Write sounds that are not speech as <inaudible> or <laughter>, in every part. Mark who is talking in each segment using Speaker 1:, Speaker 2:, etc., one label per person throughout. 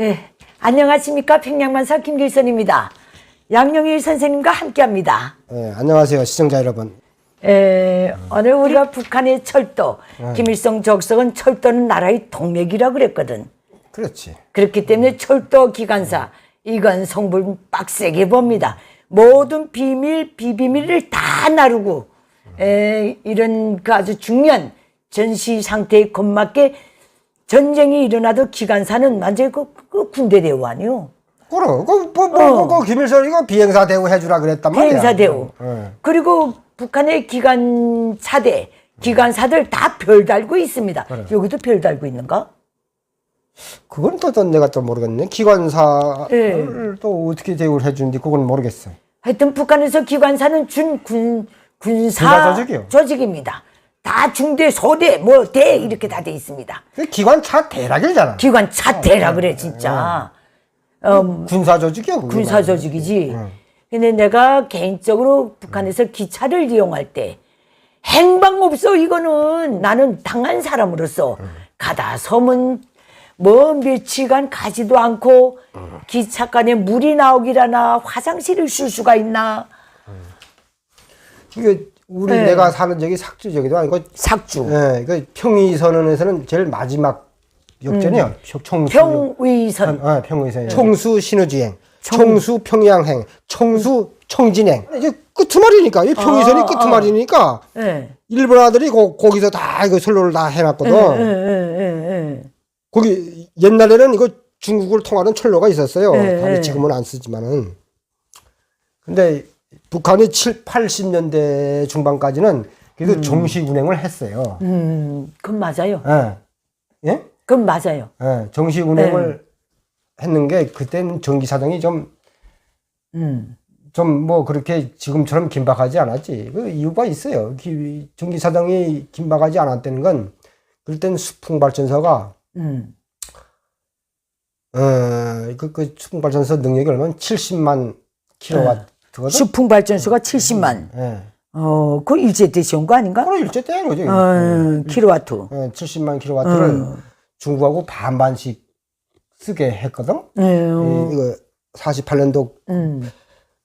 Speaker 1: 예, 안녕하십니까 평양만사 김길선입니다. 양영일 선생님과 함께합니다.
Speaker 2: 예, 안녕하세요 시청자 여러분.
Speaker 1: 에, 오늘 우리가 북한의 철도 김일성 적석은 철도는 나라의 동맥이라 그랬거든.
Speaker 2: 그렇지.
Speaker 1: 그렇기 때문에 철도 기관사 이건 성분 빡세게 봅니다. 모든 비밀 비비밀을 다 나르고 에, 이런 그 아주 중요한 전시 상태에 겁맞게 전쟁이 일어나도 기관사는 완전히 그, 그 군대 대우 아니요.
Speaker 2: 그래. 그, 뭐, 뭐, 뭐, 그 김일성이가 비행사 대우 해주라 그랬단 말이야.
Speaker 1: 비행사 대우.
Speaker 2: 예.
Speaker 1: 그리고 북한의 기관 차대, 기관사들 다 별 달고 있습니다. 여기도 별 달고 있는가?
Speaker 2: 그건 또, 또 내가 또 모르겠네. 기관사를
Speaker 1: 예.
Speaker 2: 또 어떻게 대우를 해주는지 그건 모르겠어.
Speaker 1: 하여튼 북한에서 기관사는 준 군 군사
Speaker 2: 군사 조직이요.
Speaker 1: 조직입니다. 다 중대, 소대, 뭐 대 이렇게 다 돼 있습니다.
Speaker 2: 그 기관차 대락이잖아.
Speaker 1: 기관 차 대라 그래 진짜. 어,
Speaker 2: 군사 조직이야. 그거.
Speaker 1: 군사 조직이지. 근데 내가 개인적으로 북한에서 기차를 이용할 때 행방 없어 이거는 나는 당한 사람으로서 가다 서면 뭐 며칠간 가지도 않고 기차간에 물이 나오기라나 화장실을 쓸 수가 있나
Speaker 2: 이게 우리
Speaker 1: 네.
Speaker 2: 내가 사는 저기 삭주 저기도 아니고
Speaker 1: 삭주
Speaker 2: 예, 그 평의선언에서는 제일 마지막 역전이야. 총수.
Speaker 1: 평의선
Speaker 2: 아, 평의선. 총수 신우지행, 총 수 평양행, 총수 청진행. 이게 끄트머리니까 이 평의선이
Speaker 1: 아,
Speaker 2: 끄트머리니까
Speaker 1: 예.
Speaker 2: 일본 아들이 거, 거기서 다 이거 선로를 다 해놨거든.
Speaker 1: 예, 예, 예, 예.
Speaker 2: 거기 옛날에는 이거 중국을 통하는 철로가 있었어요.
Speaker 1: 네, 네.
Speaker 2: 지금은 안 쓰지만은. 근데 북한이 7, 80년대 중반까지는 그래도 정식 운행을 했어요.
Speaker 1: 음, 그건 맞아요.
Speaker 2: 예. 예?
Speaker 1: 그건 맞아요.
Speaker 2: 예, 정식 운행을
Speaker 1: 네.
Speaker 2: 했는 게 그때는 전기 사정이 좀
Speaker 1: 음.
Speaker 2: 좀뭐 그렇게 지금처럼 긴박하지 않았지. 그 이유가 있어요. 기- 전기 사정이 긴박하지 않았다는 건 그럴 땐 수풍 발전소가
Speaker 1: 음.
Speaker 2: 어 그 그 수풍 발전소 능력이 얼마면 70만 킬로와트 거든.
Speaker 1: 수풍 발전소가 70만.
Speaker 2: 예.
Speaker 1: 어, 그 일제 때 지은 거 아닌가?
Speaker 2: 그거 일제 때인 거지.
Speaker 1: 어, 킬로와트.
Speaker 2: 예, 70만 킬로와트를
Speaker 1: 어.
Speaker 2: 중국하고 반반씩 쓰게 했거든.
Speaker 1: 예,
Speaker 2: 이- 이거 48년도
Speaker 1: 음,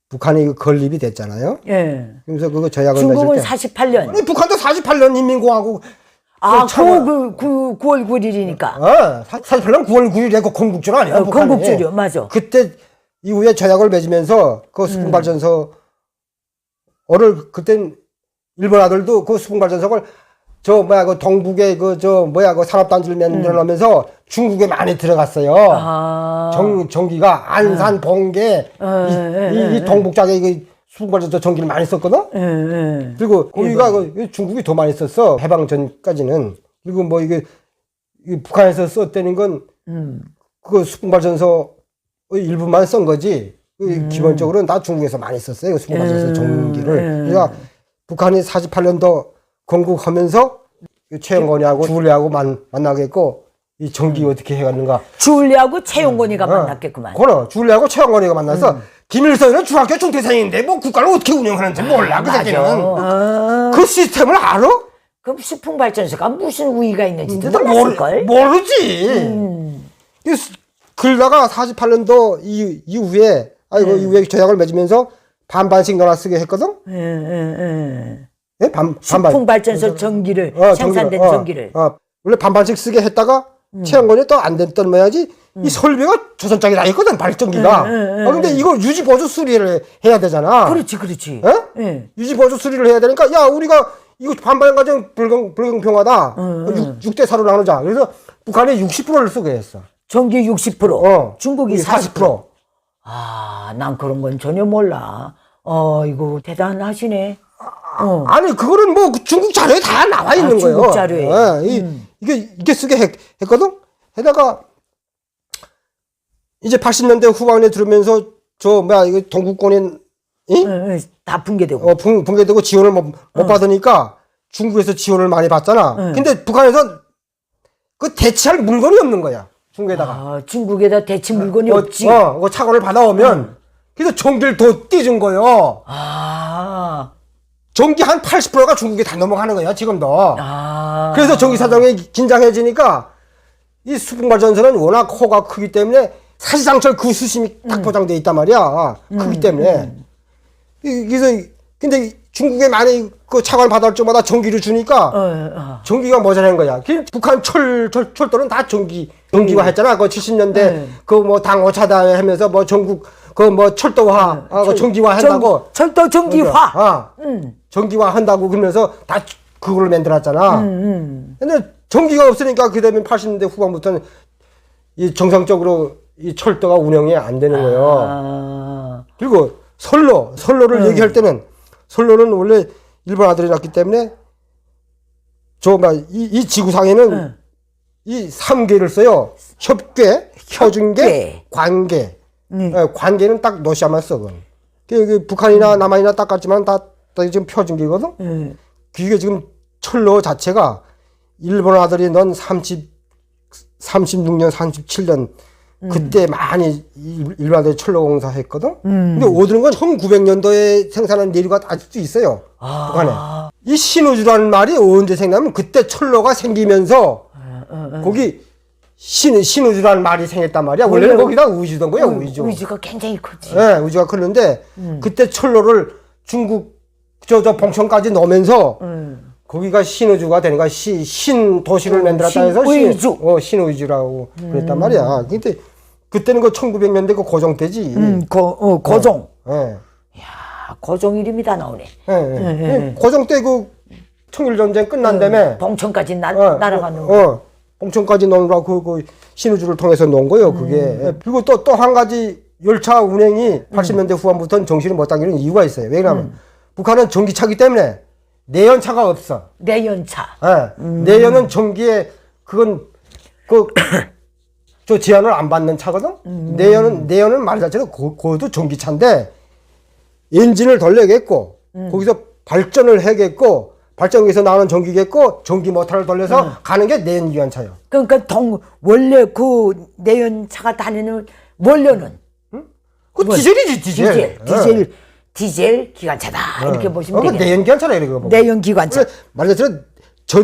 Speaker 2: 북한이 이거 건립이 됐잖아요.
Speaker 1: 예.
Speaker 2: 그래서 그거 저약을
Speaker 1: 중국은
Speaker 2: 맺을 때
Speaker 1: 48년.
Speaker 2: 아니, 북한도 48년 인민공화국
Speaker 1: 아,
Speaker 2: 그 참아-
Speaker 1: 그, 그, 그 9월 9일이니까.
Speaker 2: 어, 48년 9월 9일에 그 건국절 아니야?
Speaker 1: 어,
Speaker 2: 북한이.
Speaker 1: 건국절이요, 맞아.
Speaker 2: 그때 이후에 저약을 맺으면서 그
Speaker 1: 음.
Speaker 2: 수풍 발전소 어를 그땐 일본 아들도 그 수풍 발전소를 저 뭐야 그 동북에 그저 뭐야 그 산업단지를 만들어 놓으면서 중국에 많이 들어갔어요.
Speaker 1: 음. 아.
Speaker 2: 정 전기가 안산 봉계
Speaker 1: 어,
Speaker 2: 이,
Speaker 1: 예,
Speaker 2: 이, 이 동북 쪽에 이 수풍 발전소 전기를 많이 썼거든.
Speaker 1: 예, 예.
Speaker 2: 그리고 거기가 그 중국이 더 많이 썼어 해방 전까지는 그리고 뭐 이게 이 북한에서 썼다는 건
Speaker 1: 음.
Speaker 2: 그 수풍 발전소 일부만 쓴 거지 그 기본적으로는 다 중국에서 많이 썼어요 그 수풍발전소
Speaker 1: 음.
Speaker 2: 전기를
Speaker 1: 음.
Speaker 2: 그러니까 북한이 48년도 건국하면서 이 최영건이하고 주울리하고 만, 만나겠고 이 전기 어떻게 해갔는가
Speaker 1: 주울리하고 채용건이가 만났겠구만.
Speaker 2: 그러 주울리하고 최영건이가 만나서 김일성은 중학교 중퇴생인데 뭐 국가를 어떻게 운영하는지 몰라 그 새끼는
Speaker 1: 아,
Speaker 2: 그 시스템을 알아?
Speaker 1: 그럼 수풍 발전소가 무슨 우위가 있는지도
Speaker 2: 모르,
Speaker 1: 몰랐을 걸?
Speaker 2: 모르지.
Speaker 1: 음.
Speaker 2: 그러다가 48년도 이, 이후에, 아이고,
Speaker 1: 네.
Speaker 2: 이후에 저약을 맺으면서 반반씩 넣어 쓰게 했거든?
Speaker 1: 예, 예, 예.
Speaker 2: 예? 반,
Speaker 1: 수풍 발전소 전기를,
Speaker 2: 어,
Speaker 1: 생산된
Speaker 2: 전기를, 어.
Speaker 1: 음.
Speaker 2: 어. 원래 반반씩 쓰게 했다가 채용건이 또 안 됐던 모양이지. 이 설비가 조선장이 다 있거든, 발전기가.
Speaker 1: 예, 예, 예,
Speaker 2: 아, 근데 이거 유지 보조 수리를 해야 되잖아.
Speaker 1: 그렇지, 그렇지.
Speaker 2: 예?
Speaker 1: 예.
Speaker 2: 유지 보조 수리를 해야 되니까 야 우리가 이거 반반 과정 불공 불공평하다.
Speaker 1: 음,
Speaker 2: 6, 대 4로 나누자. 그래서 북한이 60%를 쓰게 했어.
Speaker 1: 전기 60%,
Speaker 2: 어.
Speaker 1: 중국이
Speaker 2: 우리
Speaker 1: 40%. 아, 난 그런 건 전혀 몰라. 어, 이거 대단하시네. 어.
Speaker 2: 아니 그거는 뭐 중국 자료에 다 나와 있는
Speaker 1: 아,
Speaker 2: 거예요.
Speaker 1: 중국 자료에. 음.
Speaker 2: 예, 이, 이게 이게 쓰게 했, 했거든. 해다가 이제 80년대 후반에 들으면서 저 뭐야 이거 동국권인 이?
Speaker 1: 예, 예, 다 붕괴되고.
Speaker 2: 어, 붕, 붕괴되고 지원을 못, 못 받으니까 중국에서 지원을 많이 받잖아.
Speaker 1: 응.
Speaker 2: 근데 북한에서 그 대체할 물건이 없는 거야. 중국에다가.
Speaker 1: 아, 중국에다 대체 물건이
Speaker 2: 어,
Speaker 1: 없지.
Speaker 2: 어, 그 차고를 받아오면 그래서 전기를 더 띄준 거요.
Speaker 1: 아,
Speaker 2: 전기 한 80%가 중국에 다 넘어가는 거야, 지금도.
Speaker 1: 아.
Speaker 2: 그래서 전기 사정이 긴장해지니까 이 수풍발전소는 워낙 호가 크기 때문에 사시장철 그 수심이 딱 포장돼 있단 말이야. 크기 때문에. 이- 그래서 근데 중국에 많이 그 차관 받을 때마다 전기를 주니까
Speaker 1: 어, 어.
Speaker 2: 전기가 모자란 거야. 그 북한 철, 철 철도는 다 전기 전기화 했잖아. 그 70년대
Speaker 1: 네.
Speaker 2: 그뭐 당 오차다 하면서 뭐 전국 그 뭐 철도화, 아, 그 전기화 한다고.
Speaker 1: 전- 철도 전기화.
Speaker 2: 아,
Speaker 1: 음.
Speaker 2: 전기화 한다고 그러면서 다 그걸 만들었잖아.
Speaker 1: 음.
Speaker 2: 근데 전기가 없으니까 그다음에 80년대 후반부터는 이 정상적으로 이 철도가 운영이 안 되는 거예요.
Speaker 1: 아.
Speaker 2: 그리고 선로, 선로를 얘기할 때는 선로는 원래 일본 아들이 났기 때문에 저막이 이 지구상에는
Speaker 1: 응.
Speaker 2: 이 3개를 써요. 협계,
Speaker 1: 협계.
Speaker 2: 관계.
Speaker 1: 음.
Speaker 2: 예, 관계는 딱 러시아만 써. 그건. 그, 그 북한이나 남한이나 똑같지만 다, 다 지금 표준계거든.
Speaker 1: 음.
Speaker 2: 그게 지금 철로 자체가 일본 아들이 넌 30, 36년, 37년 그때 많이 일- 일본 아들이 철로 공사 했거든. 근데 오드는 건 1900년도에 생산한 내류가 아직도 있어요.
Speaker 1: 아.
Speaker 2: 북한에. 이 신우주라는 말이 언제 생기냐면 그때 철로가 생기면서 거기 신, 신우주라는 말이 생겼단 말이야. 원래는
Speaker 1: 원래
Speaker 2: 거기다 우주던 거야, 우주.
Speaker 1: 의지가 굉장히 크지.
Speaker 2: 예, 우주가 컸는데 그때 철로를 중국 저 저 봉천까지 넣으면서
Speaker 1: 음.
Speaker 2: 거기가 신우주가 되는 거야. 시, 신 도시를 만들었다 해서. 신, 어, 신우주라고 그랬단 말이야. 근데 그때는 그 1900년대 그 고종 때지.
Speaker 1: 음, 고, 어, 고종.
Speaker 2: 예.
Speaker 1: 아, 고종 이름이 다 나오네.
Speaker 2: 예, 예. 고종 때그 청일 전쟁 끝난 다음에
Speaker 1: 봉천까지 나,
Speaker 2: 어,
Speaker 1: 날아가는
Speaker 2: 어,
Speaker 1: 거.
Speaker 2: 어, 봉천까지 넣으라고 그, 그 신우주를 통해서 놓은 거예요, 그게.
Speaker 1: 음.
Speaker 2: 예, 그리고 또, 또 한 가지 열차 운행이 80년대 후반부터는 정신을 못 따기는 이유가 있어요. 왜냐하면
Speaker 1: 음.
Speaker 2: 북한은 전기차기 때문에 내연차가 없어.
Speaker 1: 내연차.
Speaker 2: 예. 내연은 전기에 그건 그, 저 제한을 안 받는 차거든? 내연은, 내연은 말 자체로 고, 그것도 전기차인데 엔진을 돌려야겠고 거기서 발전을 해야겠고 발전기에서 나오는 전기겠고 전기 모터를 돌려서 가는 게 내연기관차예요.
Speaker 1: 그러니까 동 원래 그 내연차가 다니는 원료는
Speaker 2: 그
Speaker 1: 뭐,
Speaker 2: 디젤이지, 디젤.
Speaker 1: 디젤, 디젤, 디젤 기관차다 이렇게 보시면
Speaker 2: 어, 그
Speaker 1: 되겠네.
Speaker 2: 내연기관차라 이래 그거.
Speaker 1: 내연 기관차.
Speaker 2: 원래 말 자체로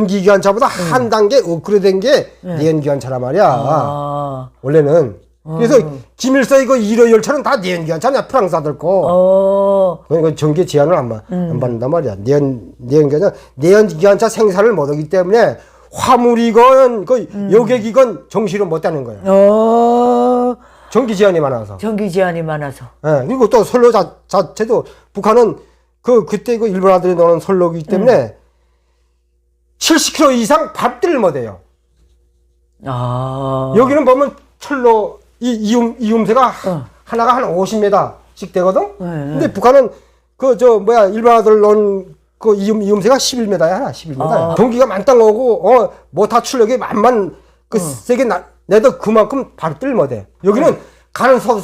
Speaker 2: 전기기관차보다 한 단계 업그레이드된 게 내연기관차란 말이야.
Speaker 1: 아,
Speaker 2: 원래는. 그래서 김일성이 그 1호 열차는 다 내연기관차냐 프랑스 아들 거.
Speaker 1: 어,
Speaker 2: 그러니까 전기 제한을 안, 받- 안 받는단 말이야. 내연 내연기관차 내연기관차 생산을 못하기 때문에 화물이건 그 여객이건 정시를 못하는 거야.
Speaker 1: 어,
Speaker 2: 전기 제한이 많아서.
Speaker 1: 전기 제한이 많아서.
Speaker 2: 예, 그리고 또 선로 자, 자체도 북한은 그 그때 그 일본 아들이 넣은 선로이기 때문에 70km 이상 밟지를 못해요.
Speaker 1: 아,
Speaker 2: 여기는 보면 철로 이 이음 이음새가
Speaker 1: 어.
Speaker 2: 하나가 한 50m씩 되거든.
Speaker 1: 네.
Speaker 2: 근데 북한은 그 저 뭐야 일본 아들 넣은 그 이음 이음새가 11m야 하나 11m.
Speaker 1: 아.
Speaker 2: 전기가 만땅 오고 어 모타 출력이 만만 그 세게 나, 내도 그만큼 밟지를 못해. 여기는 가는 소,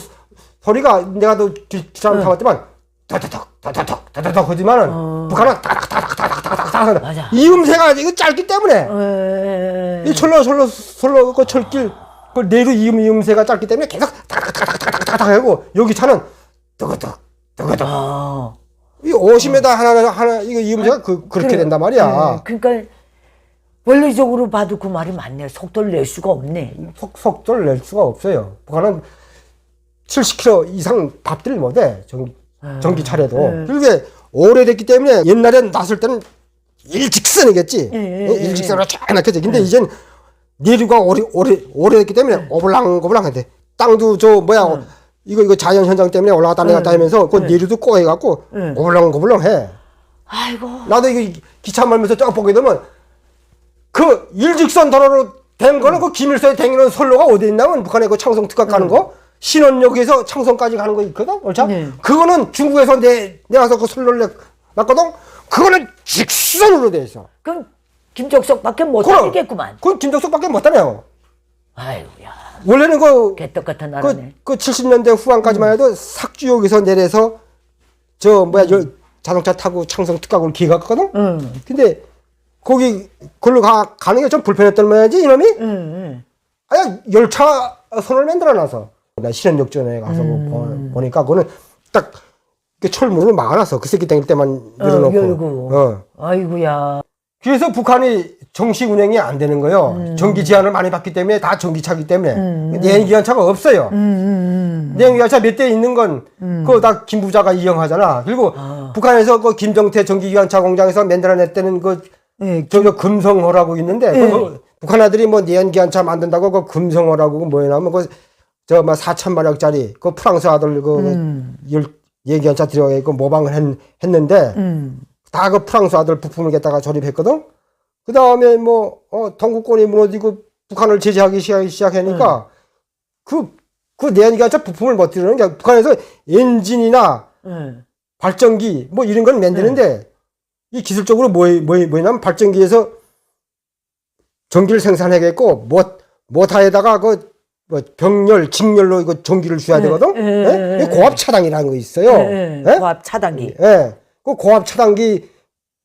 Speaker 2: 소리가 내가 또 기차를 타봤지만 다다닥 다다닥 다다닥 하지만은 북한은 다닥 다닥 다닥 다닥
Speaker 1: 맞아.
Speaker 2: 이음새가 이거 짧기 때문에
Speaker 1: 에,
Speaker 2: 이 철로 철로 철로 그 철길 그 내로 이음 이음새가 짧기 때문에 계속 다닥다닥다닥다닥 하고 여기 차는 뜨거득 뜨거득
Speaker 1: 아,
Speaker 2: 이 50m 하나 하나 이거 이음새가 그 그렇게
Speaker 1: 그래.
Speaker 2: 된단 말이야.
Speaker 1: 네, 그러니까 원리적으로 봐도 그 말이 맞네. 속도를 낼 수가 없네.
Speaker 2: 속 속도를 낼 수가 없어요. 북한은 70km 이상 밟지를 못해 전기 전기 차례도. 그게 오래됐기 때문에 옛날엔 났을 때는 일직선이겠지.
Speaker 1: 예, 예,
Speaker 2: 어, 일직선으로 쫙 났겠지. 근데 이젠 내류가 오래 오래 오래됐기 때문에 오블랑오블랑한데 땅도 저 뭐야 이거 이거 자연 현상 때문에 올라갔다 내렸다 하면서 그 내류도 꼬여갖고 오블랑오블랑해.
Speaker 1: 아이고.
Speaker 2: 나도 이거 기차 말면서 쫙 보게 되면 그 일직선 도로로 된 거는 그 김일성이 댕기는 선로가 어디 있냐면 북한에 그 창성 특각 가는 거 신원역에서 창성까지 가는 거 있거든 그렇죠?
Speaker 1: 네.
Speaker 2: 그거는 중국에서 내 내가서 그 선로를 내- 놨거든 그거는 직선으로 돼 있어
Speaker 1: 그럼 김종석밖에 못
Speaker 2: 그럼.
Speaker 1: 하겠구만.
Speaker 2: 그건 김정숙밖에 못 하네요
Speaker 1: 아이고야.
Speaker 2: 원래는 그
Speaker 1: 개떡 같은
Speaker 2: 그,
Speaker 1: 나라네.
Speaker 2: 그 70년대 후반까지만 해도 삭주역에서 내려서 저 뭐야 열- 자동차 타고 창성 특각으로 길 갔거든
Speaker 1: 응,
Speaker 2: 근데 거기 걸로 가 가는 게 좀 불편했던 모양이지 이놈이
Speaker 1: 응, 응.
Speaker 2: 아야 열차 선을 만들어놔서 나 실현역 전에 가서
Speaker 1: 음.
Speaker 2: 보- 보니까 그거는 딱그 철문을 막아놨어 그 새끼 땡길 때만
Speaker 1: 어,
Speaker 2: 열어놓고
Speaker 1: 열고.
Speaker 2: 어.
Speaker 1: 아이고야.
Speaker 2: 그래서 북한이 정식 운행이 안 되는 거예요.
Speaker 1: 음.
Speaker 2: 전기 제한을 많이 받기 때문에 다 전기차기 때문에 내연기관차가 없어요.
Speaker 1: 음,
Speaker 2: 내연기관차 몇 대 있는 건 그거 다 김부자가 이용하잖아. 그리고
Speaker 1: 아.
Speaker 2: 북한에서 그 김정태 전기기관차 공장에서 만들어냈다는 그
Speaker 1: 예,
Speaker 2: 저기 금성호라고 있는데
Speaker 1: 네.
Speaker 2: 그 북한 애들이 뭐 내연기관차 만든다고 그 금성호라고 뭐냐면 그 저막 4천 마력짜리 그 프랑스 아들 그
Speaker 1: 음.
Speaker 2: 열 예기관차 들어가 있고 모방을 했, 했는데
Speaker 1: 음.
Speaker 2: 다그 프랑스 아들 부품을 갖다가 조립했거든. 그 다음에 뭐, 어, 동구권이 무너지고 북한을 제재하기 시작, 시작하니까 그, 그 내연기관차 부품을 못 들으는 게 북한에서 엔진이나
Speaker 1: 예.
Speaker 2: 발전기 뭐 이런 건 만드는데 이 기술적으로 뭐, 뭐, 뭐냐면 발전기에서 전기를 생산하겠고 못, 모타에다가 그, 뭐 병렬, 직렬로 이거 전기를 줘야
Speaker 1: 예,
Speaker 2: 되거든.
Speaker 1: 예,
Speaker 2: 예?
Speaker 1: 예,
Speaker 2: 고압 차단이라는 거 있어요.
Speaker 1: 예, 예.
Speaker 2: 예?
Speaker 1: 고압 차단기.
Speaker 2: 예. 그 고압 차단기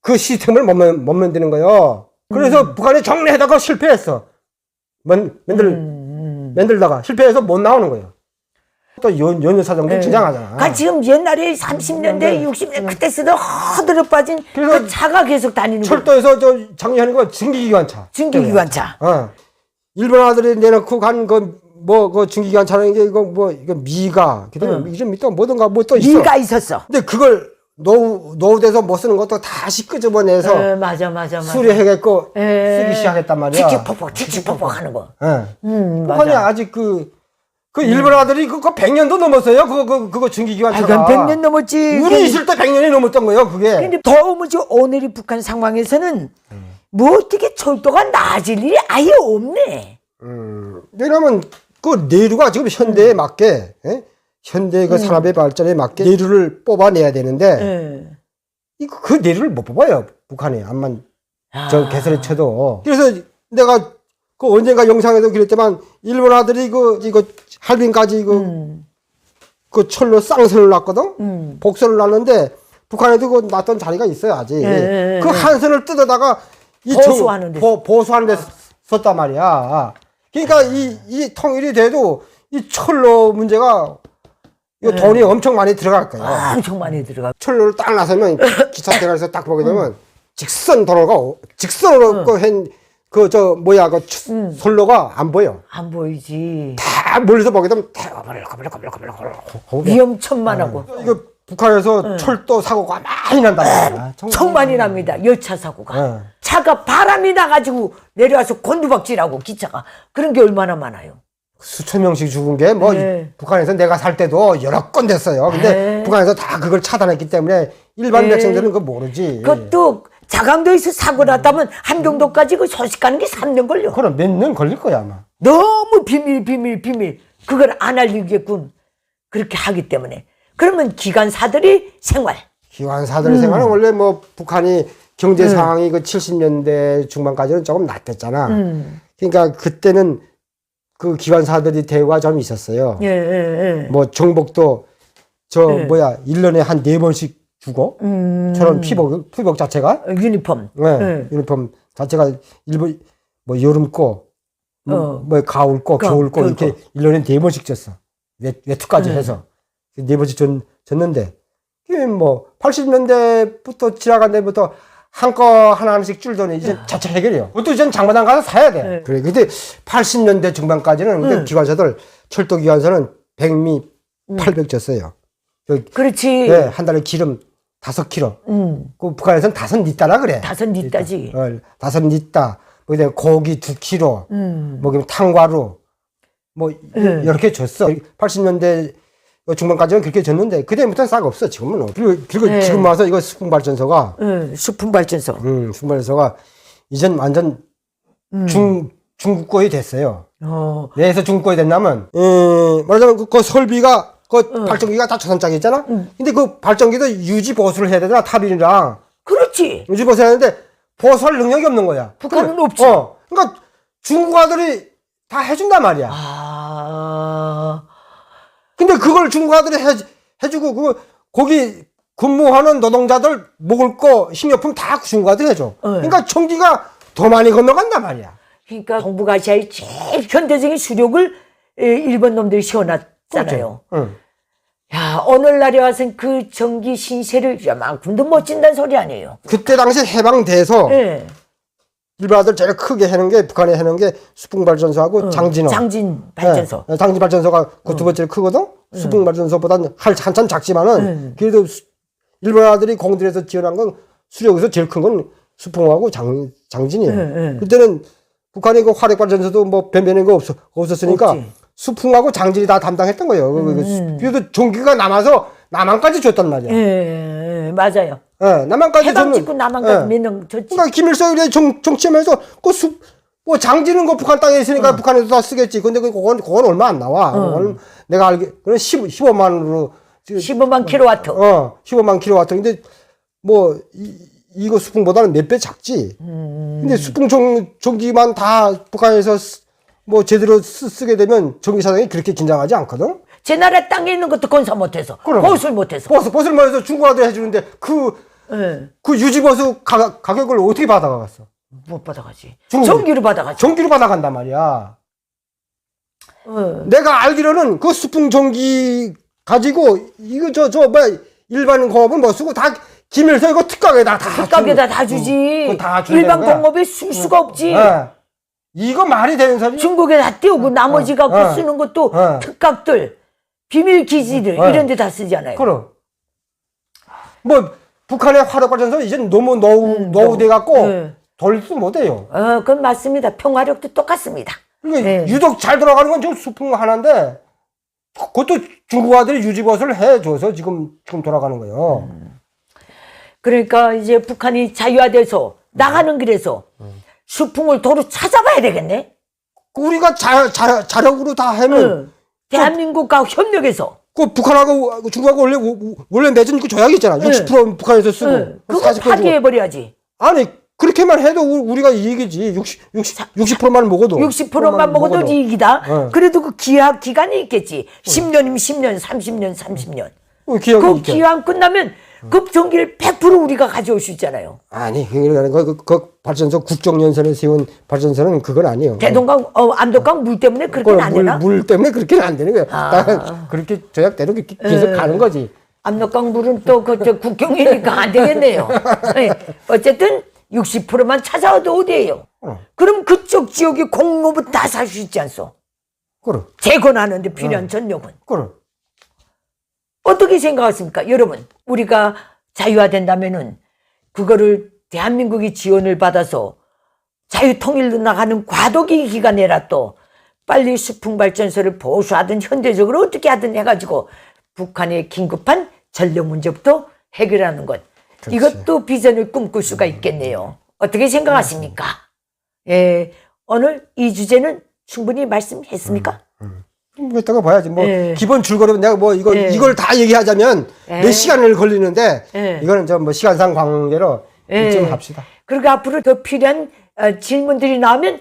Speaker 2: 그 시스템을 못 만드는 거예요. 그래서 북한이 정리하다가 실패했어. 만, 만들,
Speaker 1: 음.
Speaker 2: 만들다가 실패해서 못 나오는 거예요. 또 연, 연유 사정도 긴장하잖아.
Speaker 1: 그 지금 옛날에 30년대,
Speaker 2: 네.
Speaker 1: 60년대 그때 쓰던 허들어 빠진
Speaker 2: 그
Speaker 1: 차가 계속 다니는 거.
Speaker 2: 철도에서 저 장려하는 거 증기기관차.
Speaker 1: 증기기관차.
Speaker 2: 어. 일본 아들이 내놓고 간그 뭐 그 증기기관차라는 게 이거 뭐 이거 미가 그다음에 이름이 또 뭐든가 뭐 또 있어.
Speaker 1: 미가 있었어.
Speaker 2: 근데 그걸 노후 노후돼서 못 쓰는 것도 다시 끄집어내서
Speaker 1: 예, 맞아, 맞아, 맞아.
Speaker 2: 수리해겠고
Speaker 1: 예.
Speaker 2: 쓰기 시작했단 말이야.
Speaker 1: 칙칙폭폭, 칙칙폭폭 하는 거.
Speaker 2: 예.
Speaker 1: 음, 맞아.
Speaker 2: 아직 그, 그 일본 아들이 그거 100년도 넘었어요. 그거, 그거, 그거
Speaker 1: 아,
Speaker 2: 증기기관차가.
Speaker 1: 그건 100년 넘었지.
Speaker 2: 우리 있을 때 100년이 넘었던 거예요, 그게.
Speaker 1: 근데 더 문제 오늘의 북한 상황에서는 뭐 어떻게 철도가 나아질 일이 아예 없네.
Speaker 2: 음, 왜냐면 그 내류가 지금 현대에 맞게, 예? 현대 그 산업의 발전에 맞게 내류를 뽑아내야 되는데,
Speaker 1: 예.
Speaker 2: 이거 그 내류를 못 뽑아요, 북한이. 암만
Speaker 1: 아.
Speaker 2: 저 개설에 쳐도. 그래서 내가 그 언젠가 영상에도 그랬지만, 일본 아들이 그, 이거 할빈까지 그,
Speaker 1: 음,
Speaker 2: 그 철로 쌍선을 놨거든?
Speaker 1: 음.
Speaker 2: 복선을 놨는데 북한에도 그 놨던 자리가 있어요 아직.
Speaker 1: 예, 예,
Speaker 2: 그
Speaker 1: 예.
Speaker 2: 한선을 뜯어다가 이
Speaker 1: 보수하는 데
Speaker 2: 보, 보수하는 데 썼단 말이야. 그러니까 이, 이 통일이 돼도 이 철로 문제가 이거
Speaker 1: 예.
Speaker 2: 돈이 엄청 많이 들어갈 거야.
Speaker 1: 엄청 많이 들어가.
Speaker 2: 철로를 딱 나서면 <laughs> 기차 대가리에서 딱 보게 되면 직선 도로가 직선으로 그한그저 뭐야 그 추- 선로가 안 보여.
Speaker 1: 안 보이지.
Speaker 2: 다 멀리서 보게 되면 다 거블거블거블거블
Speaker 1: 위험천만하고.
Speaker 2: 이거 북한에서 철도 사고가 많이 난단 말이야.
Speaker 1: 엄청 많이 납니다. 열차 사고가.
Speaker 2: 예.
Speaker 1: 차가 바람이 나가지고 내려와서 곤두박질하고 기차가. 그런 게 얼마나 많아요.
Speaker 2: 수천 명씩 죽은 게 뭐
Speaker 1: 네.
Speaker 2: 북한에서 내가 살 때도 여러 건 됐어요. 근데
Speaker 1: 네.
Speaker 2: 북한에서 다 그걸 차단했기 때문에 일반
Speaker 1: 네.
Speaker 2: 백성들은 그거 모르지.
Speaker 1: 그것도 자강도에서 사고 났다면 함경도까지 그 소식 가는 게 3년 걸려.
Speaker 2: 그럼 몇 년 걸릴 거야 아마.
Speaker 1: 너무 비밀, 비밀, 비밀. 그걸 안 알리겠군. 그렇게 하기 때문에. 그러면 기관사들이 생활.
Speaker 2: 기관사들
Speaker 1: 음.
Speaker 2: 생활은 원래 뭐 북한이 경제 상황이 그 70년대 중반까지는 조금 낫댔잖아.
Speaker 1: 음.
Speaker 2: 그러니까 그때는 그 기관사들이 대우가 좀 있었어요.
Speaker 1: 예, 예, 예.
Speaker 2: 뭐 정복도 저
Speaker 1: 네.
Speaker 2: 뭐야 일년에 한 네 번씩 주고
Speaker 1: 음.
Speaker 2: 저런 피복 피복 자체가
Speaker 1: 어, 유니폼.
Speaker 2: 네,
Speaker 1: 예.
Speaker 2: 유니폼 자체가 일본 뭐 여름 거, 뭐,
Speaker 1: 어.
Speaker 2: 뭐 가을 거,
Speaker 1: 가-
Speaker 2: 겨울 거 이렇게
Speaker 1: 거.
Speaker 2: 일년에네 번씩 줬어. 외, 외투까지
Speaker 1: 네.
Speaker 2: 해서 네 번씩 줬, 줬는데 뭐 80년대부터 지나간 데부터 한거 하나씩 줄더니 이제 자체 해결이요. 그것도 이제 장마당 가서 사야 돼.
Speaker 1: 네.
Speaker 2: 그래. 근데 80년대 중반까지는 근데 기관사들 철도 기관사는 백미
Speaker 1: 음.
Speaker 2: 800 줬어요. 그,
Speaker 1: 그렇지.
Speaker 2: 네, 한 달에 기름 다섯 킬로.
Speaker 1: 음.
Speaker 2: 그 북한에서는 다섯 리따라 그래.
Speaker 1: 다섯 리따지.
Speaker 2: 어, 다섯 리따. 그다음에 고기 두 킬로.
Speaker 1: 음.
Speaker 2: 뭐 탕과루. 뭐
Speaker 1: 네.
Speaker 2: 이렇게 줬어. 80년대 중반까지는 그렇게 줬는데 그때부터는 싹 없어 지금은. 그리고, 그리고
Speaker 1: 네.
Speaker 2: 지금 와서 이거 수풍 발전소가
Speaker 1: 응, 수풍 발전소.
Speaker 2: 음, 수풍 발전소가 이젠 완전
Speaker 1: 음.
Speaker 2: 중 중국 거이 됐어요.
Speaker 1: 어.
Speaker 2: 왜해서 중국 거이 됐냐면 음, 말하자면 그, 그 설비가 그
Speaker 1: 어.
Speaker 2: 발전기가 다 조선장이 있잖아.
Speaker 1: 음.
Speaker 2: 근데 그 발전기도 유지 보수를 해야 되잖아 타빈이랑.
Speaker 1: 그렇지.
Speaker 2: 유지 보수해야 되는데 보수할 능력이 없는 거야.
Speaker 1: 북한은. 없지.
Speaker 2: 어. 그러니까 중국 아들이 다 해준단 말이야.
Speaker 1: 아.
Speaker 2: 근데 그걸 중국 아들이 해, 해주고 그 거기 근무하는 노동자들 먹을 거 식료품 다 중국 아들이 해줘. 그러니까 총기가 더 많이 건너간단 말이야.
Speaker 1: 그러니까 동북아시아의 제일 현대적인 수력을 에, 일본 놈들이 씌워놨잖아요.
Speaker 2: 응.
Speaker 1: 야, 오늘날에 와서는 그 전기 신세를 야만큼도 못 진다는 소리 아니에요.
Speaker 2: 그때 당시 해방돼서
Speaker 1: 예.
Speaker 2: 일반화들 제일 크게 해놓은 게 북한에 해놓은 게 수풍 발전소하고 장진호.
Speaker 1: 장진 발전소.
Speaker 2: 네, 장진 발전소가 그 두 번째로 크거든. 수풍 발전소보다는 할 한참 작지만은 그래도 수- 일본아들이 공들여서 지어놓은 건 수력에서 제일 큰 건 수풍하고 장 장진이에요. 그때는 북한이 그 화력 발전소도 뭐 변변한 거 없, 없었으니까
Speaker 1: 없지.
Speaker 2: 수풍하고 장진이 다 담당했던 거예요. 그- 그 수- 그래도 전기가 남아서 남한까지 줬단 말이야.
Speaker 1: 예, 예, 맞아요.
Speaker 2: 예, 남한까지
Speaker 1: 해방 짓고 남한까지
Speaker 2: 예.
Speaker 1: 몇년 줬지.
Speaker 2: 그러니까 김일성이 정, 정치하면서 그 수, 뭐 장지는 거 북한 땅에 있으니까
Speaker 1: 어.
Speaker 2: 북한에도 다 쓰겠지. 근데 그- 그건, 그건 얼마 안 나와. 그건 내가 알기, 그건 10, 15만으로,
Speaker 1: 15만 킬로와트.
Speaker 2: 어, 15만 킬로와트. 근데 뭐, 이, 이거 수풍보다는 몇 배 작지.
Speaker 1: 음.
Speaker 2: 근데 수풍 전, 전기만 다 북한에서 쓰- 뭐 제대로 쓰, 쓰게 되면 전기 사장이 그렇게 긴장하지 않거든?
Speaker 1: 제 나라 땅에 있는 것도 건설 못해서.
Speaker 2: 그럼.
Speaker 1: 보수를 못해서.
Speaker 2: 버스, 버스를 말해서 중국아들 해주는데 그,
Speaker 1: 예,
Speaker 2: 그 유지버스 가, 가격을 어떻게 받아가겠어?
Speaker 1: 못 받아가지.
Speaker 2: 중국.
Speaker 1: 전기를 받아가지.
Speaker 2: 전기로 받아간단 말이야.
Speaker 1: 어.
Speaker 2: 내가 알기로는 그 수풍 전기 가지고 이거 저 저 뭐 일반 공업은 못 쓰고 다 김일성 이거 특가에다 다 주는-
Speaker 1: 다 주지.
Speaker 2: 응, 그거 다
Speaker 1: 일반
Speaker 2: 거야.
Speaker 1: 공업에 쓸 수가 없지.
Speaker 2: 예. 이거 말이 되는 소리?
Speaker 1: 중국에 다 띄우고 나머지
Speaker 2: 어,
Speaker 1: 갖고
Speaker 2: 어.
Speaker 1: 쓰는 것도
Speaker 2: 어.
Speaker 1: 특각들, 비밀 기지들
Speaker 2: 어.
Speaker 1: 이런 데 다 쓰잖아요.
Speaker 2: 그럼 뭐 북한의 화력 발전소 이제 너무 노후 노후돼 갖고
Speaker 1: 네.
Speaker 2: 돌리지도 못해요.
Speaker 1: 어, 그건 맞습니다. 평화력도 똑같습니다.
Speaker 2: 그러니까
Speaker 1: 네.
Speaker 2: 유독 잘 돌아가는 건저 수풍 하나인데 그것도 중국아들이 유지봇을 해줘서 지금 지금 돌아가는 거예요.
Speaker 1: 그러니까 이제 북한이 자유화돼서 나가는 길에서 수풍을 도로 찾아봐야 되겠네.
Speaker 2: 우리가 자, 자, 자력으로 다
Speaker 1: 응. 대한민국과 협력해서
Speaker 2: 그 북한하고 중국하고 원래 원래 맺은 그 조약이 있잖아.
Speaker 1: 네.
Speaker 2: 60% 북한에서 쓰고
Speaker 1: 응. 그거
Speaker 2: 40% 주고.
Speaker 1: 파기해 버려야지.
Speaker 2: 아니 그렇게만 해도 우- 우리가 이익이지. 60 60 60%만 먹어도
Speaker 1: 60%만 먹어도 이익이다.
Speaker 2: 네.
Speaker 1: 그래도 그 기한 기간이 있겠지. 10년이면 10년, 30년, 30년.
Speaker 2: 어, 기억이
Speaker 1: 그. 기한 끝나면 그 전기를 100% 우리가 가져올 수 있잖아요.
Speaker 2: 아니 그러니까 그, 그, 그 발전소 국정연선에 세운 발전소는 그건 아니에요.
Speaker 1: 대동강, 어, 암덕강 물 때문에 그렇게
Speaker 2: 그걸
Speaker 1: 안
Speaker 2: 물,
Speaker 1: 되나?
Speaker 2: 물 때문에 그렇게는 안 되는 거예요.
Speaker 1: 아.
Speaker 2: 딱 그렇게 조약대로 계속 가는 거지.
Speaker 1: 압력강 물은 또 그저 국경이니까 안 되겠네요. 예. 어쨌든 60%만 찾아와도 어디에요?
Speaker 2: 어.
Speaker 1: 그럼 그쪽 지역의 공업은 다 살 수 있지 않소?
Speaker 2: 그래,
Speaker 1: 재건하는데 필요한 전력은.
Speaker 2: 그래.
Speaker 1: 어떻게 생각하십니까? 여러분, 우리가 자유화된다면은 그거를 대한민국이 지원을 받아서 자유통일로 나가는 과도기 기간에라도 빨리 수풍발전소를 보수하든 현대적으로 어떻게 하든 해가지고 북한의 긴급한 전력 문제부터 해결하는 것. 이것도 비전을 꿈꿀 수가 있겠네요. 어떻게 생각하십니까? 예, 오늘 이 주제는 충분히 말씀했습니까?
Speaker 2: 뭐 이따가 봐야지. 뭐
Speaker 1: 예.
Speaker 2: 기본 줄거리면 내가 뭐 이거
Speaker 1: 예.
Speaker 2: 이걸 다 얘기하자면
Speaker 1: 예.
Speaker 2: 몇 시간을 걸리는데
Speaker 1: 예.
Speaker 2: 이거는 좀뭐 시간상 관계로
Speaker 1: 예.
Speaker 2: 이쯤 합시다.
Speaker 1: 그리고 앞으로 더 필요한 어, 질문들이 나오면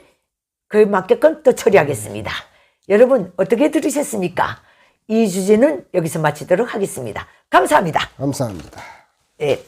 Speaker 1: 그에 맞게끔 또 처리하겠습니다. 여러분 어떻게 들으셨습니까? 이 주제는 여기서 마치도록 하겠습니다. 감사합니다.
Speaker 2: 감사합니다.
Speaker 1: 예.